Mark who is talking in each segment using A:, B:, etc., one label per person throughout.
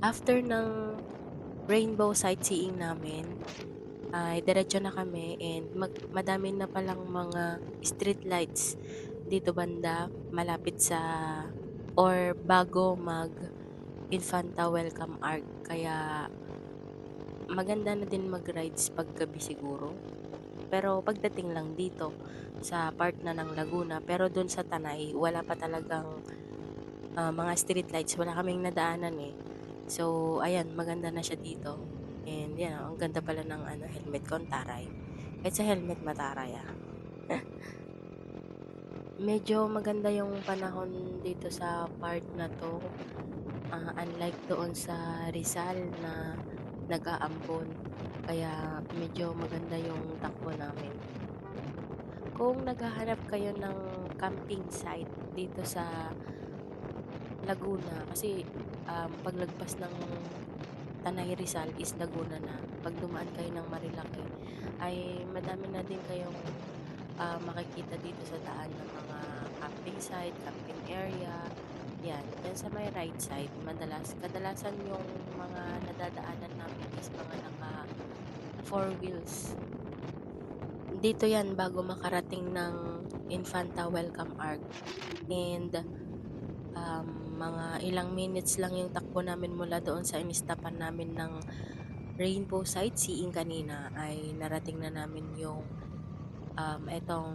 A: After ng rainbow sightseeing namin, ay diretso na kami and mag madami na palang mga street lights dito banda malapit sa or bago mag Infanta Welcome Arc. Kaya maganda na din mag-rides paggabi siguro. Pero pagdating lang dito sa part na ng Laguna, pero dun sa Tanay, wala pa talagang ah, mga street lights. Wala kaming nadaanan eh. So, ayan, maganda na siya dito. And yan, ang ganda pala ng ano, helmet ko, taray. Kahit sa helmet, mataray ah. Medyo maganda yung panahon dito sa part na to. Ah, unlike doon sa Rizal na nag-aambon. Kaya medyo maganda yung takbo namin. Kung naghahanap kayo ng camping site dito sa Laguna, kasi um, paglagpas ng Tanay Rizal is Laguna na. Pag dumaan kayo ng Marilaki, ay madami na din kayong ah, makikita dito sa daan ng mga camping site, camping area. Yan, yan sa may right side, madalas, kadalasan yung mga nadadaanan namin is mga naka four wheels. Dito yan bago makarating ng Infanta Welcome Arc. And um, mga ilang minutes lang yung takbo namin mula doon sa inistapan namin ng rainbow sightseeing kanina ay narating na namin yung um, etong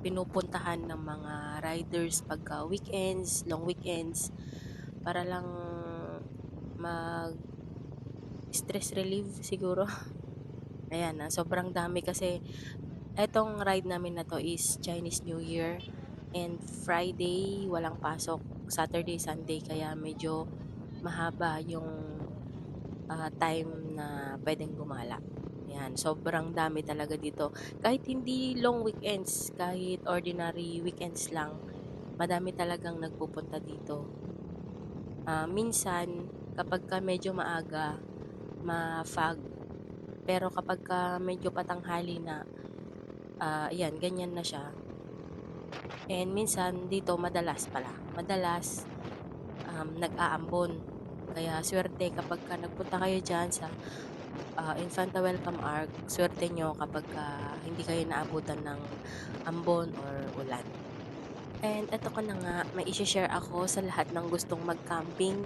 A: pinupuntahan ng mga riders pagka weekends, long weekends para lang mag stress relief siguro. Ayan na, sobrang dami kasi etong ride namin na to is Chinese New Year and Friday walang pasok, Saturday, Sunday kaya medyo mahaba yung ah, time na pwedeng gumala. Yan, sobrang dami talaga dito. Kahit hindi long weekends, kahit ordinary weekends lang, madami talagang nagpupunta dito. Ah, minsan, kapag ka medyo maaga, ma-fog. Pero kapag ka medyo patanghali na, ah, yan, ganyan na siya. And minsan, dito, madalas pala. Madalas, um, nag-aambon. Kaya swerte kapag ka nagpunta kayo dyan sa ah, Infanta Welcome Arc, swerte nyo kapag ka hindi kayo naabutan ng ambon or ulan. And eto ko na nga, may isi-share ako sa lahat ng gustong mag-camping,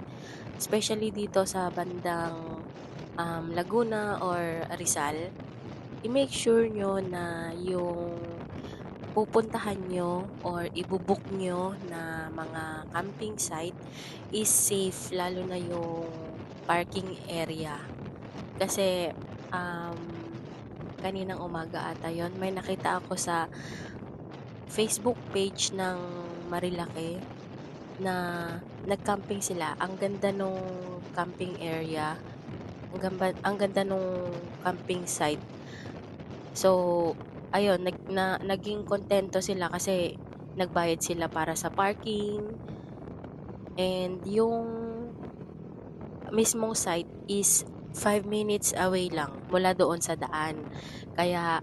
A: especially dito sa bandang um, Laguna or Rizal. I-make sure nyo na yung pupuntahan nyo or ibubuk nyo na mga camping site is safe, lalo na yung parking area. Kasi um, kaninang umaga ata yon may nakita ako sa Facebook page ng Marilake na nag-camping sila. Ang ganda nung camping area. Ang ganda, ang ganda nung camping site. So, ayun, nag, na, naging kontento sila kasi nagbayad sila para sa parking. And yung mismong site is 5 minutes away lang mula doon sa daan. Kaya,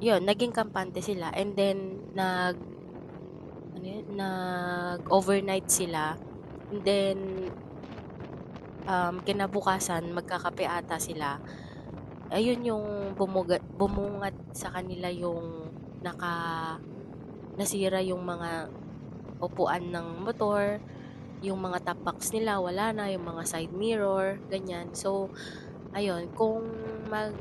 A: yun, naging kampante sila. And then, nag, ano yun, nag-overnight sila. And then, um, kinabukasan, magkakape ata sila. Ayun yung bumugat, bumungat sa kanila yung naka, nasira yung mga upuan ng motor, yung mga top box nila, wala na, yung mga side mirror, ganyan. So, ayun, kung mag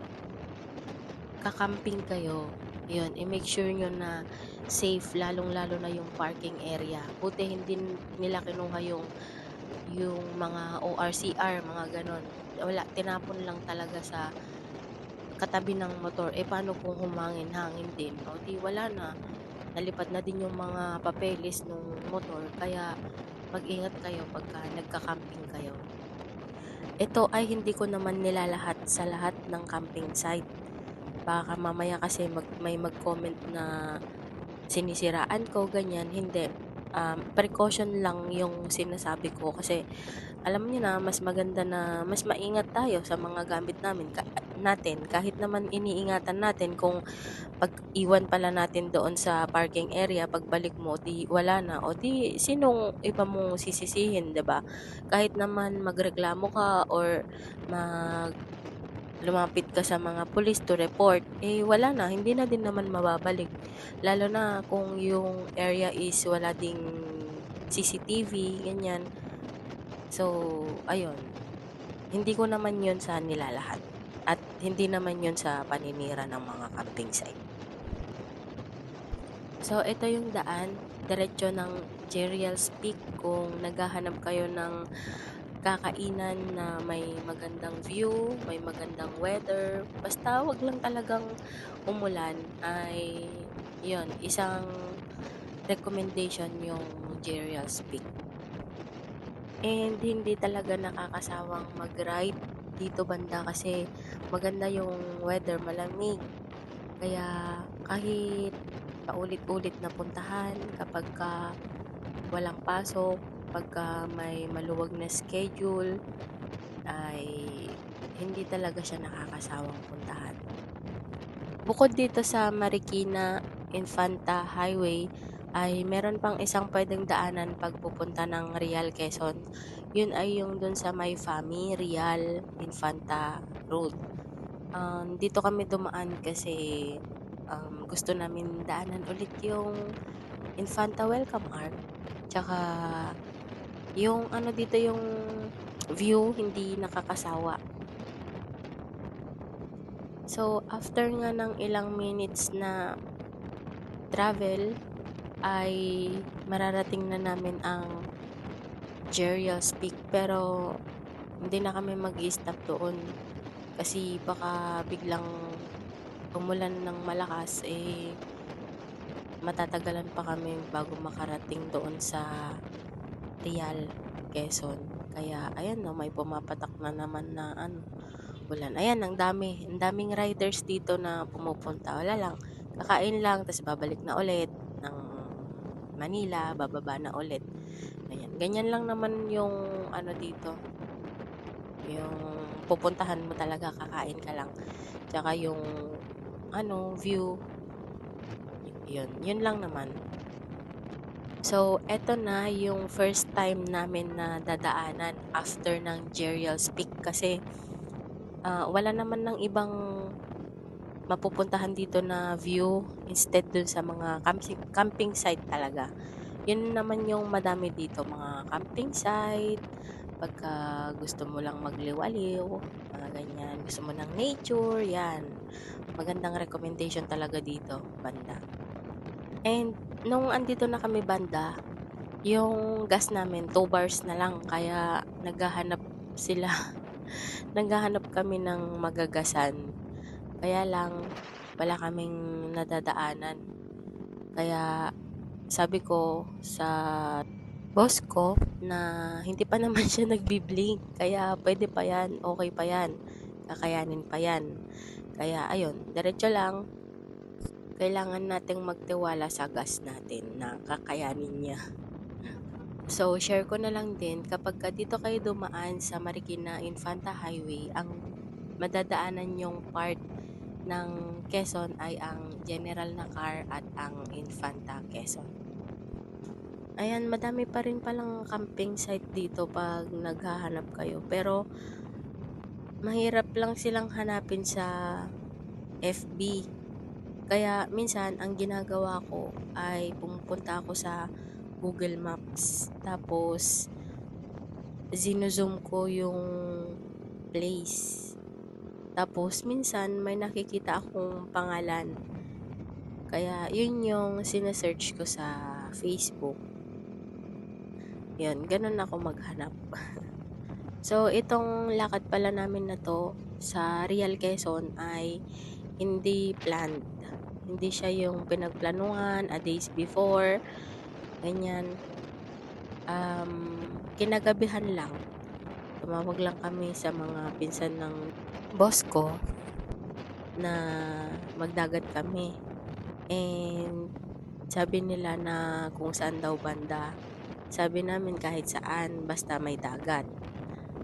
A: kakamping kayo, yun, i-make sure nyo na safe, lalong-lalo na yung parking area. Buti hindi nila kinuha yung yung mga ORCR, mga ganon. Wala, tinapon lang talaga sa katabi ng motor. Eh, paano kung humangin, hangin din? O, di wala na. Nalipad na din yung mga papeles ng motor. Kaya, mag-ingat kayo pagka nagka-camping kayo. Ito ay hindi ko naman nilalahat sa lahat ng camping site. Baka mamaya kasi mag, may mag-comment na sinisiraan ko, ganyan. Hindi. Um, precaution lang yung sinasabi ko kasi alam niyo na mas maganda na mas maingat tayo sa mga gamit namin ka natin kahit naman iniingatan natin kung pag-iwan pala natin doon sa parking area pagbalik mo 'di wala na o 'di sinong iba mong sisisihin 'di ba? Kahit naman magreklamo ka or mag lumapit ka sa mga pulis to report, eh wala na, hindi na din naman mababalik. Lalo na kung yung area is wala ding CCTV, ganyan. So, ayun. Hindi ko naman yun sa nilalahat. At hindi naman yun sa paninira ng mga camping site. So, ito yung daan. Diretso ng Jeriel's Peak kung naghahanap kayo ng kakainan na may magandang view, may magandang weather. Basta wag lang talagang umulan ay yun, isang recommendation yung Jeriel's Peak. And hindi talaga nakakasawang mag-ride dito banda kasi maganda yung weather, malamig. Kaya kahit paulit-ulit na puntahan kapag ka walang pasok, pagka may maluwag na schedule, ay hindi talaga siya nakakasawang puntahan. Bukod dito sa Marikina Infanta Highway, ay meron pang isang pwedeng daanan pag pupunta ng Real Quezon. Yun ay yung dun sa may Fami Real Infanta Road. Um, dito kami dumaan kasi um, gusto namin daanan ulit yung Infanta Welcome Arc. Tsaka yung ano dito yung view hindi nakakasawa. So after nga ng ilang minutes na travel ay mararating na namin ang Jeriel's Peak pero hindi na kami mag-stop doon kasi baka biglang umulan ng malakas eh matatagalan pa kami bago makarating doon sa Real, Quezon. Kaya ayan no, may pumapatak na naman na ano, ulan. Ayan, ang dami, ang daming riders dito na pumupunta. Wala lang, kakain lang, tapos babalik na ulit ng Manila, bababa na ulit. Ayan, ganyan lang naman yung ano dito. Yung pupuntahan mo talaga, kakain ka lang. Tsaka yung ano, view. Yun, yun lang naman. So, eto na yung first time namin na dadaanan after ng Jeriel's Peak kasi uh, wala naman ng ibang mapupuntahan dito na view instead dun sa mga camping, camping site talaga. Yun naman yung madami dito, mga camping site, pagka gusto mo lang magliwaliw, mga ganyan, gusto mo ng nature, yan. Magandang recommendation talaga dito, banda. And nung andito na kami banda, yung gas namin 2 bars na lang kaya naghahanap sila naghahanap kami ng magagasan. Kaya lang wala kaming nadadaanan. Kaya sabi ko sa boss ko na hindi pa naman siya nagbi-blink. Kaya pwede pa yan, okay pa yan, kakayanin pa yan. Kaya ayun, diretso lang, kailangan nating magtiwala sa gas natin na kakayanin niya. So, share ko na lang din, kapag ka dito kayo dumaan sa Marikina Infanta Highway, ang madadaanan yung part ng Quezon ay ang General na car at ang Infanta Quezon. Ayan, madami pa rin palang camping site dito pag naghahanap kayo. Pero, mahirap lang silang hanapin sa FB kaya minsan ang ginagawa ko ay pumupunta ako sa Google Maps tapos zino-zoom ko yung place. Tapos minsan may nakikita akong pangalan. Kaya yun yung sinesearch ko sa Facebook. Yun, ganun ako maghanap. so, itong lakad pala namin na to sa Real Quezon ay hindi planned. Hindi siya yung pinagplanuhan a days before. Ganyan. Um, kinagabihan lang. Tumawag lang kami sa mga pinsan ng boss ko na magdagat kami. And sabi nila na kung saan daw banda. Sabi namin kahit saan basta may dagat.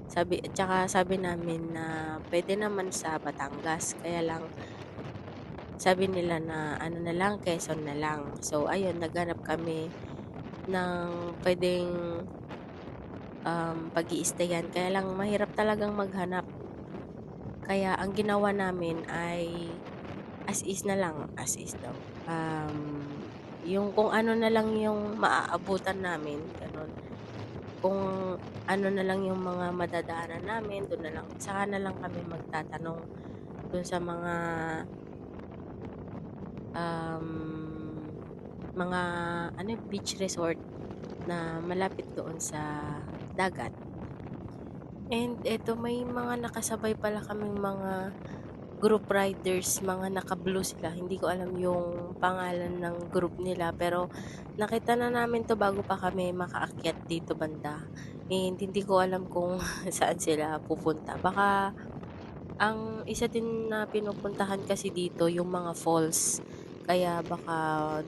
A: Sabi at saka sabi namin na puwede naman sa Batangas kaya lang sabi nila na ano na lang, Quezon na lang. So ayun, naghanap kami ng puwedeng, um, pag-i-stayan kaya lang mahirap talagang maghanap. Kaya ang ginawa namin ay as is na lang, as is daw. Um, yung kung ano na lang yung maaabutan namin, gano'n. Kung ano na lang yung mga madadaanan namin, do'n na lang saka na lang kami magtatanong do'n sa mga um, mga ano, beach resort na malapit doon sa dagat. And eto may mga nakasabay pala kaming mga group riders, mga naka-blue sila. Hindi ko alam yung pangalan ng group nila pero nakita na namin 'to bago pa kami makaakyat dito banda. And hindi ko alam kung saan sila pupunta. Baka ang isa din na pinupuntahan kasi dito yung mga falls. Kaya baka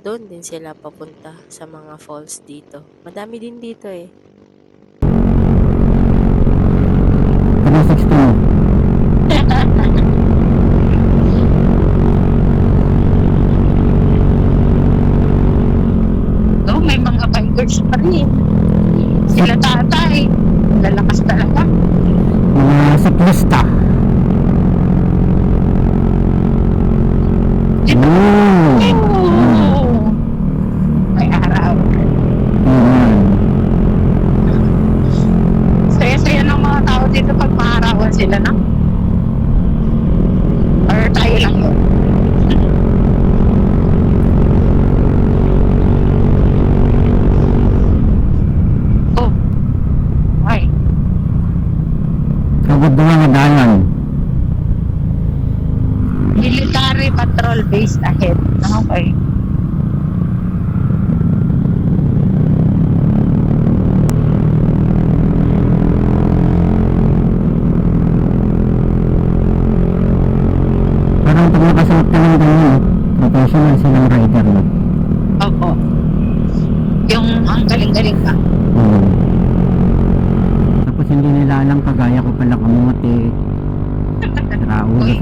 A: do'n din sila papunta sa mga falls dito. Madami din dito, eh.
B: Ano 16?
C: No, may mga bikers pa rin. Sila tatay. Lalakas talaga.
B: Mga siklista. Oh.
C: Oo.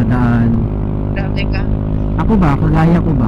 B: Daan.
C: Grabe ka.
B: Ako ba? Kagaya ko ba?